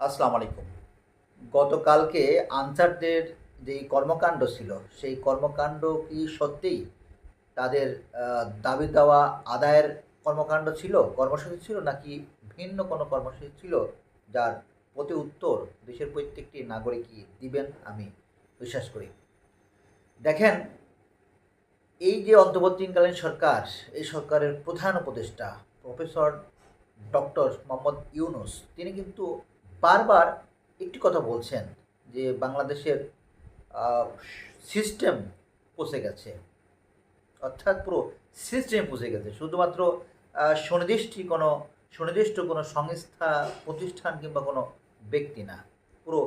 আসসালামু আলাইকুম। গতকালকে আনসারদের যেই কর্মকাণ্ড ছিল, সেই কর্মকাণ্ড কি সত্যিই তাদের দাবি দেওয়া, আদায়ের কর্মকাণ্ড ছিল, কর্মসূচি ছিল, নাকি ভিন্ন কোনো কর্মসূচি ছিল যার প্রতি উত্তর দেশের প্রত্যেকটি নাগরিকই দিবেন আমি বিশ্বাস করি। দেখেন, এই যে অন্তর্বর্তীকালীন সরকার, এই সরকারের প্রধান উপদেষ্টা প্রফেসর ডক্টর মোহাম্মদ ইউনুস, তিনি কিন্তু বারবার একটি কথা বলছেন যে বাংলাদেশের সিস্টেম পচে গেছে। অর্থাৎ পুরো সিস্টেম পচে গেছে। শুধুমাত্র সুনির্দিষ্ট কোনো সুনির্দিষ্ট কোনো সংস্থা, প্রতিষ্ঠান কিংবা কোনো ব্যক্তি না। পুরো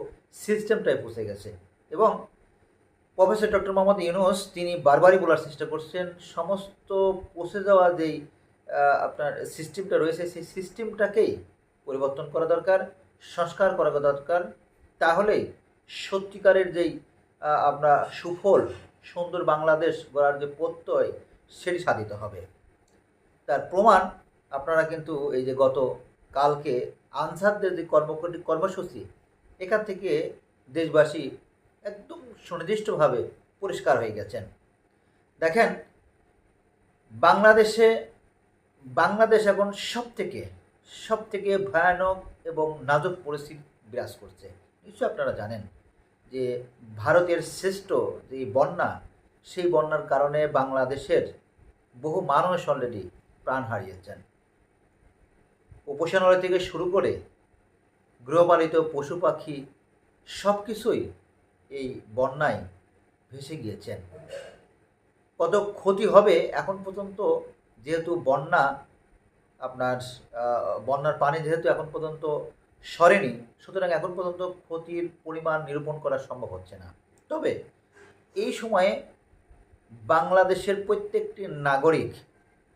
সিস্টেমটাই পচে গেছে। এবং প্রফেসর ডক্টর মোহাম্মদ ইউনুস, তিনি বারবারই বলার চেষ্টা করছেন, সমস্ত পচে যাওয়া যেই আপনার সিস্টেমটা রয়েছে, সেই সিস্টেমটাকেই পরিবর্তন করা দরকার। সংস্কার করা দরকার, তাহলেই সত্যিকারের যেই আমরা সুফল, সুন্দর বাংলাদেশ গড়ার যে প্রত্যয়, সেটি সাধিত হবে। তার প্রমাণ আপনারা কিন্তু এই যে গত কালকে আনসারদের যে কর্মকর্তী কর্মসূচি, এখান থেকে দেশবাসী একদম সুনির্দিষ্টভাবে পরিষ্কার হয়ে গেছেন। দেখেন, বাংলাদেশে, বাংলাদেশ এখন সব থেকে সব থেকে ভয়ানক এবং নাজুক পরিস্থিতি বিরাজ করছে। নিশ্চয়ই আপনারা জানেন যে ভারতের শ্রেষ্ঠ যে বন্যা, সেই বন্যার কারণে বাংলাদেশের বহু মানুষ অলরেডি প্রাণ হারিয়েছেন। উপাসনালয় থেকে শুরু করে গৃহপালিত পশু পাখি সব কিছুই এই বন্যায় ভেসে গিয়েছেন। কত ক্ষতি হবে এখন পর্যন্ত যেহেতু বন্যা আপনার বন্যার পানি যেহেতু এখন পর্যন্ত সরেনি, সুতরাং এখন পর্যন্ত ক্ষতির পরিমাণ নিরূপণ করা সম্ভব হচ্ছে না। তবে এই সময়ে বাংলাদেশের প্রত্যেকটি নাগরিক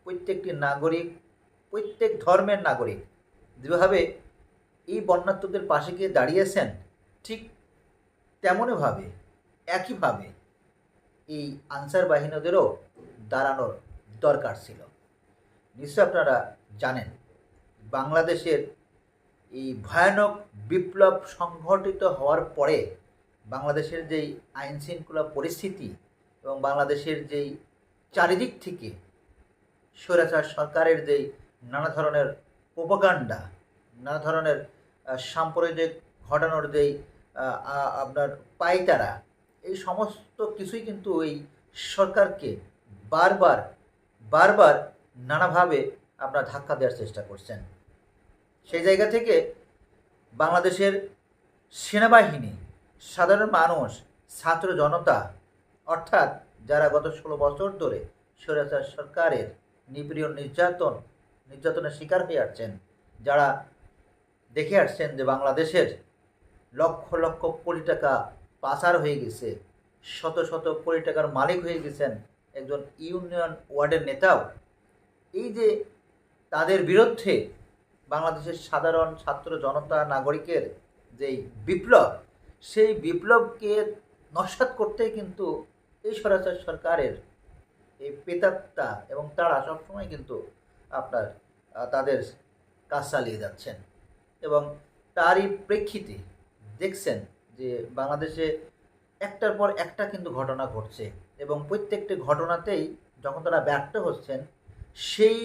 প্রত্যেকটি নাগরিক, প্রত্যেক ধর্মের নাগরিক যেভাবে এই বন্যার্থদের পাশে গিয়ে দাঁড়িয়েছেন, ঠিক তেমনভাবে, একইভাবে এই আনসার বাহিনীদেরও দাঁড়ানোর দরকার ছিল। নিশ্চয় আপনারা জানেন, বাংলাদেশের এই ভয়ানক বিপ্লব সংঘটিত হওয়ার পরে বাংলাদেশের যেই আইন শৃঙ্খলা পরিস্থিতি এবং বাংলাদেশের যেই চারিদিক থেকে স্বৈরাচার সরকারের যেই নানা ধরনের প্রোপাগান্ডা, নানা ধরনের সাম্প্রদায়িক ঘটানোর যেই আপনার পাইতারা, এই সমস্ত কিছুই কিন্তু এই সরকারকে বারবার বারবার নানাভাবে আপনার ধাক্কা দেওয়ার চেষ্টা করছেন। সেই জায়গা থেকে বাংলাদেশের সেনাবাহিনী, সাধারণ মানুষ, ছাত্র জনতা, অর্থাৎ যারা গত ষোলো বছর ধরে স্বৈরাচার সরকারের নিপীড়ন, নির্যাতন, নির্যাতনের শিকার হয়ে আসছেন, যারা দেখে আসছেন যে বাংলাদেশের লক্ষ লক্ষ কোটি টাকা পাচার হয়ে গেছে, শত শত কোটি টাকার মালিক হয়ে গেছেন একজন ইউনিয়ন ওয়ার্ডের নেতাও। এই যে তাদের বিরুদ্ধে বাংলাদেশের সাধারণ ছাত্র জনতা নাগরিকের যেই বিপ্লব, সেই বিপ্লবকে নস্বাত করতেই কিন্তু এই স্বরাচার সরকারের এই পেতাত্তা এবং তারা সবসময় কিন্তু আপনার তাদের কাজ চালিয়ে যাচ্ছেন। এবং তারই প্রেক্ষিতে দেখছেন যে বাংলাদেশে একটার পর একটা কিন্তু ঘটনা ঘটছে এবং প্রত্যেকটি ঘটনাতেই যখন তারা ব্যর্থ হচ্ছেন, সেই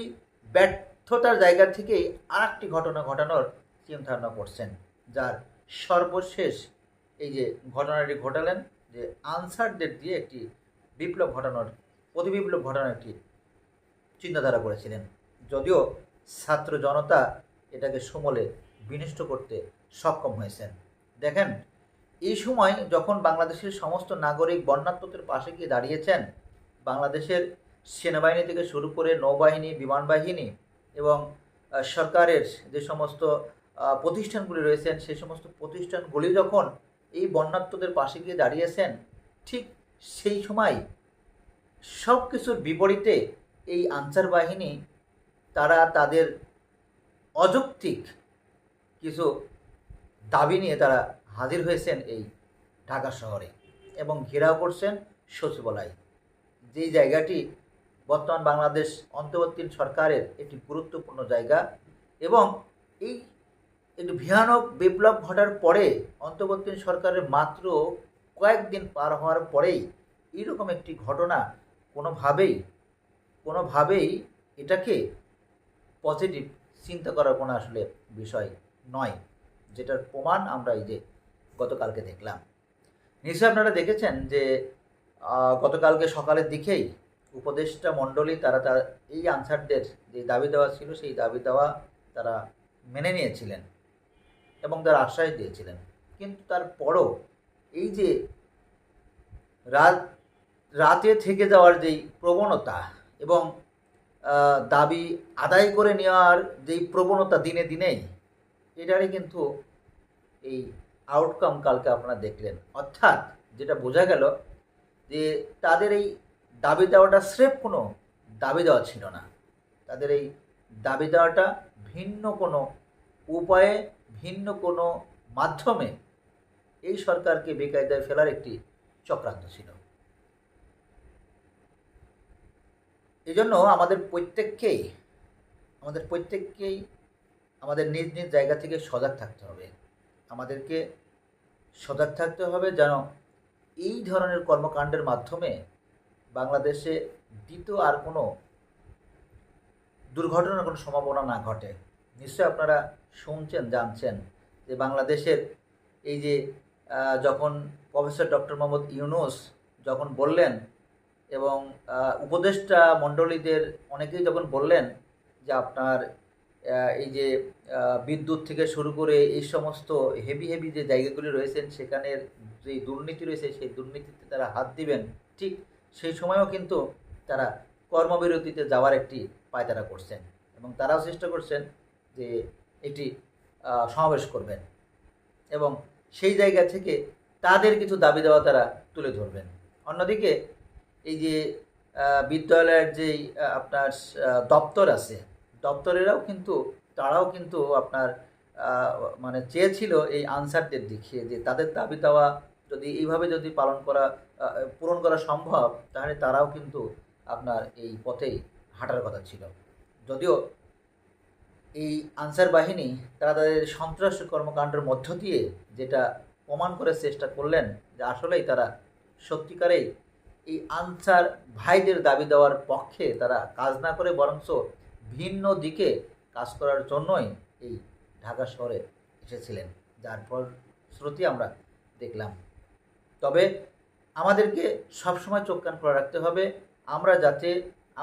ব্যর্থতার জায়গা থেকেই আর একটি ঘটনা ঘটানোর চিন্তাভাবনা করছেন, যার সর্বশেষ এই যে ঘটনাটি ঘটালেন, যে আনসারদের দিয়ে একটি বিপ্লব ঘটানোর প্রতি বিপ্লব ঘটানোর একটি চিন্তাধারা করেছিলেন। যদিও ছাত্র জনতা এটাকে সমলে বিনষ্ট করতে সক্ষম হয়েছেন। দেখেন, এই সময় যখন বাংলাদেশের সমস্ত নাগরিক বন্যাত্মদের পাশে গিয়ে দাঁড়িয়েছেন, বাংলাদেশের সেনাবাহিনী থেকে শুরু করে নৌবাহিনী বিমান বাহিনী এবং সরকারের যে সমস্ত প্রতিষ্ঠানগুলি রয়েছেন, সেই সমস্ত প্রতিষ্ঠানগুলি যখন এই বন্যাত্মদের পাশে গিয়ে দাঁড়িয়েছেন, ঠিক সেই সময় সব কিছুর বিপরীতে এই আনসার বাহিনী, তারা তাদের অযৌক্তিক কিছু দাবি নিয়ে তারা হাজির হয়েছেন এই ঢাকা শহরে এবং ঘেরাও করছেন সচিবালয়। যেই জায়গাটি বর্তমান বাংলাদেশ অন্তর্বর্তী সরকারের একটি গুরুত্বপূর্ণ জায়গা এবং এই একটি ভয়ানক বিপ্লব ঘটার পরে অন্তর্বর্তী সরকারের মাত্র কয়েকদিন পার হওয়ার পরেই এইরকম একটি ঘটনা কোনোভাবেই কোনোভাবেই এটাকে পজিটিভ চিন্তা করার কোনো আসলে বিষয় নয়, যেটার প্রমাণ আমরা এই যে গতকালকে দেখলাম। নিশ্চয়ই আপনারা দেখেছেন যে গতকালকে সকালের দিকেই উপদেষ্টা মণ্ডলী তারা তার এই আনসারদের যে দাবি দেওয়া ছিল, সেই দাবি দেওয়া তারা মেনে নিয়েছিলেন এবং তার আশ্বাস দিয়েছিলেন। কিন্তু তারপরও এই যে রাত, রাতে থেকে যাওয়ার যেই প্রবণতা এবং দাবি আদায় করে নেওয়ার যেই প্রবণতা দিনে দিনেই, এটারই কিন্তু এই আউটকাম কালকে আপনারা দেখলেন। অর্থাৎ যেটা বোঝা গেল যে তাদের এই দাবি দেওয়াটা স্রেফ কোনো দাবি দেওয়া ছিল না। তাদের এই দাবি দেওয়াটা ভিন্ন কোনো উপায়ে, ভিন্ন কোনো মাধ্যমে এই সরকারকে বেকায়দায় ফেলার একটি চক্রান্ত ছিল। এই জন্য আমাদের প্রত্যেককেই আমাদের প্রত্যেককেই আমাদের নিজ নিজ জায়গা থেকে সজাগ থাকতে হবে। আমাদেরকে সজাগ থাকতে হবে যেন এই ধরনের কর্মকাণ্ডের মাধ্যমে বাংলাদেশে দ্বিতীয় আর কোনো দুর্ঘটনার কোনো সম্ভাবনা না ঘটে। নিশ্চয়ই আপনারা শুনছেন, জানছেন যে বাংলাদেশের এই যে যখন প্রফেসর ডক্টর মোহাম্মদ ইউনুস যখন বললেন এবং উপদেষ্টা মণ্ডলীদের অনেকেই যখন বললেন যে আপনার এই যে বিদ্যুৎ থেকে শুরু করে এই সমস্ত হেভি হেভি যে জায়গাগুলি রয়েছেন, সেখানের যে দুর্নীতি রয়েছে, সেই দুর্নীতিতে তারা হাত দিবেন, ঠিক সেই সময়ও কিন্তু তারা কর্মবিরতিতে যাওয়ার একটি পায়তারা করছেন এবং তারাও চেষ্টা করছেন যে একটি সমাবেশ করবেন এবং সেই জায়গা থেকে তাদের কিছু দাবি দেওয়া তারা তুলে ধরবেন। অন্যদিকে এই যে বিদ্যালয়ের যেই আপনার দপ্তর আছে, দপ্তরেরাও কিন্তু, তারাও কিন্তু আপনার মানে চেয়েছিল এই আনসারদের দেখিয়ে যে তাদের দাবি দেওয়া যদি এইভাবে যদি পালন করা পূরণ করা সম্ভব, তাহলে তারাও কিন্তু আপনার এই পথেই হাঁটার কথা ছিল। যদিও এই আনসার বাহিনী তারা তাদের সন্ত্রাস কর্মকাণ্ডের মধ্য দিয়ে যেটা প্রমাণ করার চেষ্টা করলেন যে আসলেই তারা সত্যিকারেই এই আনসার ভাইদের দাবি দেওয়ার পক্ষে তারা কাজ না করে বরঞ্চ ভিন্ন দিকে কাজ করার জন্যই এই ঢাকা শহরে এসেছিলেন, যার ফলশ্রুতি আমরা দেখলাম। তবে আমাদেরকে সবসময় চোখ কান খোলা রাখতে হবে। আমরা যাতে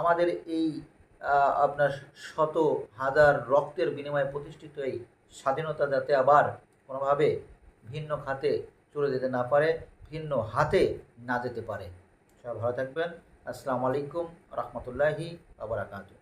আমাদের এই আপনার শত হাজার রক্তের বিনিময়ে প্রতিষ্ঠিত এই স্বাধীনতা যাতে আবার কোনোভাবে ভিন্ন খাতে চলে যেতে না পারে, ভিন্ন হাতে না যেতে পারে। সবাই ভালো থাকবেন। আসসালামু আলাইকুম, রহমতুল্লাহি আবরাকাতুহ